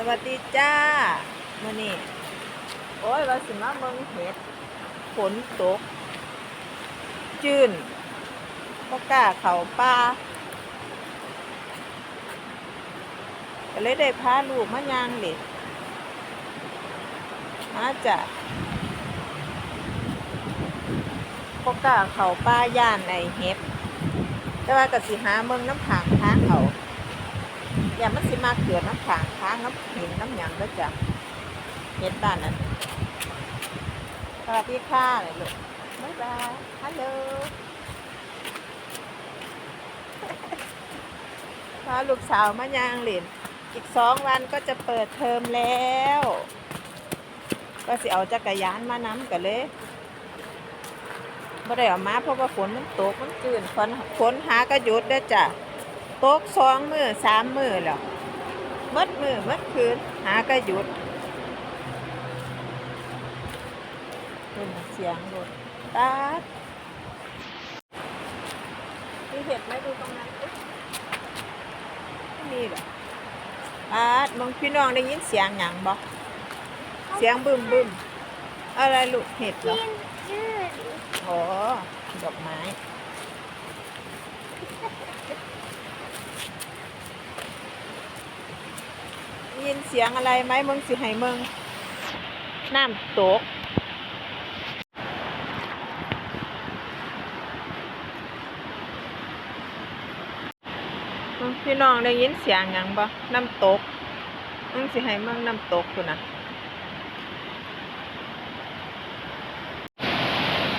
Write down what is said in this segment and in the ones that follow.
สวัสดีจ้ามื่อนี้โอ้ยว่าสิมาเมืองเห็ดฝนตก จืนบ่กล้าเขาป่าก็เลยได้พาลูกมายางเด็ดมาจ้ะบ่กล้าเขาป่าย่านในเห็ดแต่ว่ากสิหาเมืองน้ำผางทางเขา อย่ามันสิมาเกิดน้ำผางทางน้ำหินน้ำหยังแล้จ้ะเห็ดบ้านนั้นสวัสดีค่ะเลยลูกบ๊ายบายฮัลโหลพาลูกสาวมายางหรียญอีกสองวันก็จะเปิดเทอมแล้ว ก็สิเอาจักรยานมาน้ำกันเลยบ่ได้เอามาเพราะว่าฝนมันตกมันจืดฝนฝนหากระหยุดเด้จ้ะ ตกสองมือสามมือแล้วหมดมือหมดคืน หากระหยุดเป็นเสียงรถตาดมีเห็ดไหมดูตรงนั้นอุ๊ยไม่มีเหรอตาดมึงพี่น้องได้ยินเสียงหยังบ่เสียงบึ้มบึ้มอะไรลูกเห็ดเหรอจืดอ๋อดอกไม้ เสียงอะไรไหมมึงสิให้มึงน้ำตกมึงพี่น้องได้ยินเสียงหยังบ่น้ำตกมึงสิให้มึงน้ำตกคุณนะ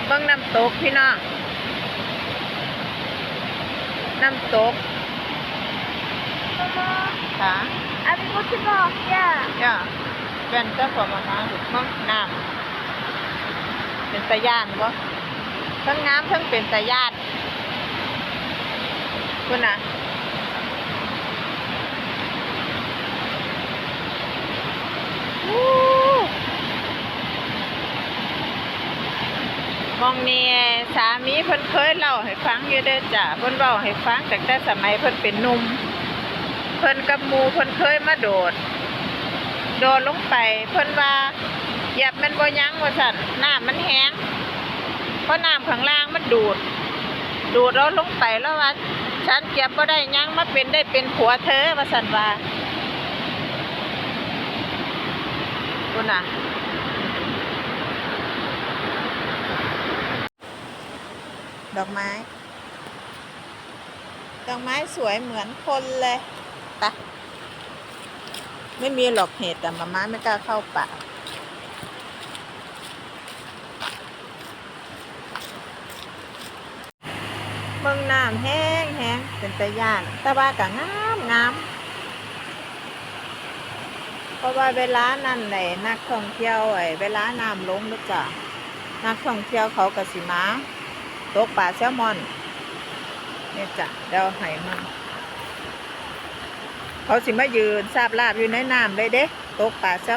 เบิ่งน้ำตกพี่น้องน้ำตกมามาค่ะ อาบิโกชิบอกย่าย่าแว่นก็พอมามาถูกมั้งน้ำเป็นตะย่านบ่ทั้งน้ำทั้งเป็นตะย่านคุณนะมองเนี่สามีเพิ่นเคยเล่าให้ฟังอยู่เด้อจ้ะเพิ่นเล่าให้ฟังตั้งแต่สมัยเพิ่นเป็นหนุ่ม เพิ่นกับมูเพิ่นเคยมาโดด โดดลงไป เพิ่นว่าหยียบมันบ่ยั้งว่าสั่นน้ำมันแห้งเพราะน้ำข้างล่างมันดูด ดูดเราลงไปแล้วว่าฉันเก็บบ่ได้ยั้งมาเป็นได้เป็นผัวเธอว่าสั่นว่าคุณน่ะดอกไม้ ดอกไม้สวยเหมือนคนเลย ปะไม่มีหรอกเห็ดแต่มาม่าไม่กล้าเข้าป่าเบิ่งน้ำแห้งแห้งเป็นตะย่านแต่ว่ากะงามงามเพราะว่าเวลานั่นแหละนักท่องเที่ยวไอ้เวลาน้ำลงนะจ๊ะนักท่องเที่ยวเขากะสิมาตกปลาแซลมอนเนี่ยจ้ะเดี๋ยวให้มัน เขาสิมายืนทราบลาบอยู่ในน้ำเลยเด้ตกปลาแซล